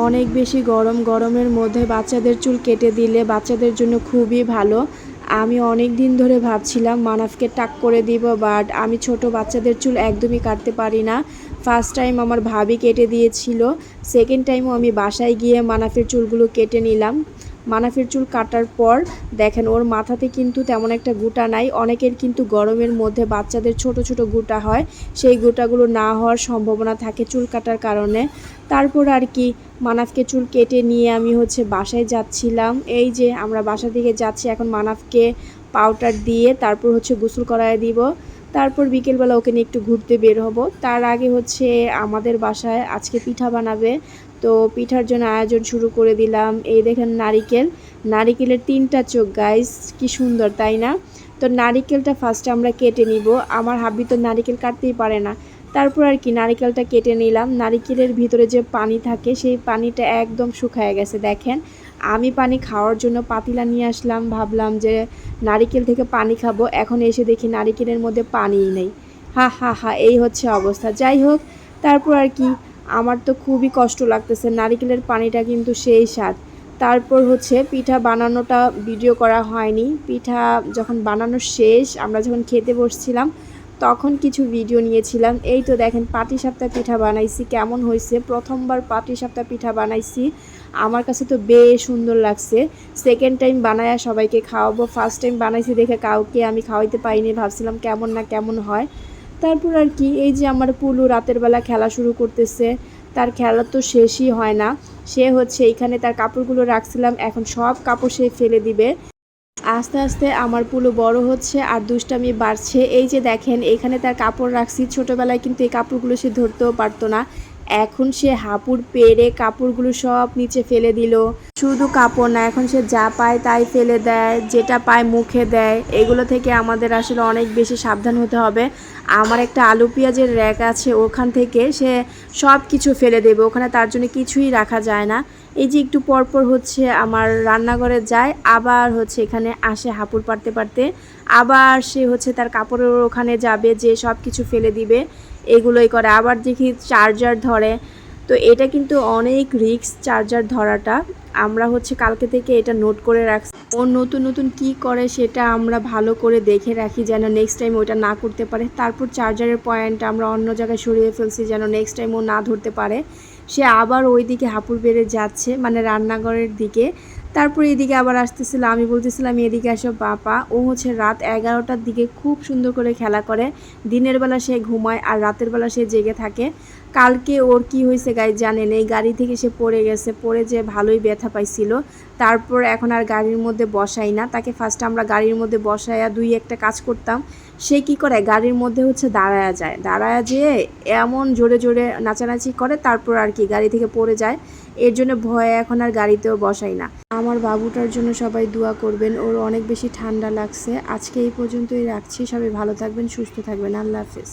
অনেক বেশি গরম, গরমের মধ্যে বাচ্চাদের চুল কেটে দিলে বাচ্চাদের জন্য খুবই ভালো। আমি অনেক দিন ধরে ভাবছিলাম, মানাফকে টাক করে দিব বাট আমি ছোট বাচ্চাদের চুল একদমই কাটতে পারি না। ফার্স্ট টাইম আমার ভাবি কেটে দিয়েছিল সেকেন্ড টাইমও আমি বাসায় গিয়ে মানাফের চুলগুলো কেটে নিলাম। মানাফের চুল কাটার পর দেখেন, ওর মাথাতে কিন্তু তেমন একটা গুটা নাই। অনেকের কিন্তু গরমের মধ্যে বাচ্চাদের ছোট ছোট গুটা হয়। সেই গুটাগুলো না হওয়ার সম্ভাবনা থাকে চুল কাটার কারণে। তারপর আর কি, মানাফকে চুল কেটে নিয়ে আমি হচ্ছে বাসায় যাচ্ছিলাম। এই যে আমরা বাসা থেকে যাচ্ছি, এখন মানাফকে পাউডার দিয়ে তারপর হচ্ছে গোসল করায় দিব। তারপর বিকেলবেলা ওকে নিয়ে একটু ঘুরতে বের হব। তার আগে হচ্ছে আমাদের বাসায় আজকে পিঠা বানাবে। তো পিঠার জন্য আয়োজন শুরু করে দিলাম। এই দেখেন নারিকেল। নারিকেলের তিনটা চোখ গাইস কি সুন্দর, তাই না? তো নারিকেলটা ফার্স্টে আমরা কেটে নিব। আমার হাবি তো নারিকেল কাটতেই পারে না। তারপর আর কি, নারিকেলটা কেটে নিলাম। নারিকেলের ভিতরে যে পানি থাকে, সেই পানিটা একদম শুকায় গেছে, দেখেন। আমি পানি খাওয়ার জন্য পাতিলা নিয়ে আসলাম, ভাবলাম যে নারিকেল থেকে পানি খাব। এখন এসে দেখি নারিকেলের মধ্যে পানিই নেই। হা হা হা, এই হচ্ছে অবস্থা। যাই হোক, তারপর আর কি আমার তো খুবই কষ্ট লাগতেছে। নারিকেলের পানিটা কিন্তু সেই স্বাদ। তারপর হচ্ছে পিঠা বানানোটা ভিডিও করা হয়নি। পিঠা যখন বানানো শেষ, আমরা যখন খেতে বসছিলাম, তখন কিছু ভিডিও নিয়েছিলাম। এই তো দেখেন, পাটি সাপ্তাহ পিঠা বানাইছি, কেমন হয়েছে? প্রথমবার পাটি সাপ্তাহ পিঠা বানাইছি। আমার কাছে তো বেশ সুন্দর লাগছে। সেকেন্ড টাইম বানায়া সবাইকে খাওয়াবো। ফার্স্ট টাইম বানাইছি দেখে কাউকে আমি খাওয়াইতে পারিনি। ভাবছিলাম কেমন না কেমন হয়। তারপর আর কি, এই যে আমার পুলু রাতের বেলা খেলা শুরু করতেছে, তার খেলা তো শেষই হয় না। সে হচ্ছে এইখানে তার কাপড়গুলো রাখছিলাম, এখন সব কাপড় সে ফেলে দিবে। আস্তে আস্তে আমার পুলো বড় হচ্ছে আর দুষ্টামি বাড়ছে। এই যে দেখেন, এখানে তার কাপড় রাখছি, ছোটোবেলায় কিন্তু এই কাপড়গুলো সে ধরতেও পারতো না। এখন সে হাঁপুড় পেরে কাপড়গুলো সব নিচে ফেলে দিল। শুধু কাপড় না, এখন সে যা পায় তাই ফেলে দেয়, যেটা পায় মুখে দেয়। এগুলো থেকে আমাদের আসলে অনেক বেশি সাবধান হতে হবে। আমার একটা আলু পেঁয়াজের র্যাক আছে, ওখান থেকে সে সব কিছু ফেলে দেবে। ওখানে তার জন্য কিছুই রাখা যায় না। এই যে একটু পরপর হচ্ছে আমার রান্নাঘরে যায়, আবার হচ্ছে এখানে আসে হাঁপুড় পারতে পারতে আবার সে হচ্ছে তার কাপড়ের ওখানে যাবে, যে সব কিছু ফেলে দিবে, এগুলোই করে। আবার দেখি চার্জার ধরে। তো এটা কিন্তু অনেক রিক্স চার্জার ধরাটা। আমরা হচ্ছে কালকে থেকে এটা নোট করে রাখছি। ও নতুন নতুন কি করে সেটা আমরা ভালো করে দেখে রাখি যেন নেক্সট টাইম ওটা না করতে পারে। তারপর চার্জারের পয়েন্ট আমরা অন্য জায়গায় সরিয়ে ফেলছি যেন নেক্সট টাইম ও না ধরতে পারে। সে আবার ওই দিকে হাঁপুর বেড়ে যাচ্ছে মানে রান্নাঘরের দিকে। তারপর এদিকে আবার আসতেছিল, আমি বলতেছিলাম এদিকে আসো বাপা ও হচ্ছে রাত এগারোটার দিকে খুব সুন্দর করে খেলা করে। দিনের বেলা সে ঘুমায় আর রাতের বেলা সে জেগে থাকে। কালকে ওর কি হয়েছে গাই জানেন? এই গাড়ি থেকে সে পড়ে গেছে, পড়ে যে ভালোই ব্যথা পাইছিল। তারপর এখন আর গাড়ির মধ্যে বসাই না। তাকে ফার্স্ট আমরা গাড়ির মধ্যে বসাইয়া দুই একটা কাজ করতাম। সে কি করে? গাড়ির মধ্যে হচ্ছে দাঁড়ায়া যায়। দাঁড়ায়া যেয়ে এমন জোরে জোরে নাচানাচি করে, তারপর আর কি গাড়ি থেকে পড়ে যায়। এর জন্য ভয়ে এখন আর গাড়িতেও বসাই না। আমার বাবুটার জন্য সবাই দোয়া করবেন। ওর অনেক বেশি ঠান্ডা লাগছে। আজকে এই পর্যন্তই রাখছি। সবাই ভালো থাকবেন, সুস্থ থাকবেন। আল্লাহ হাফেজ।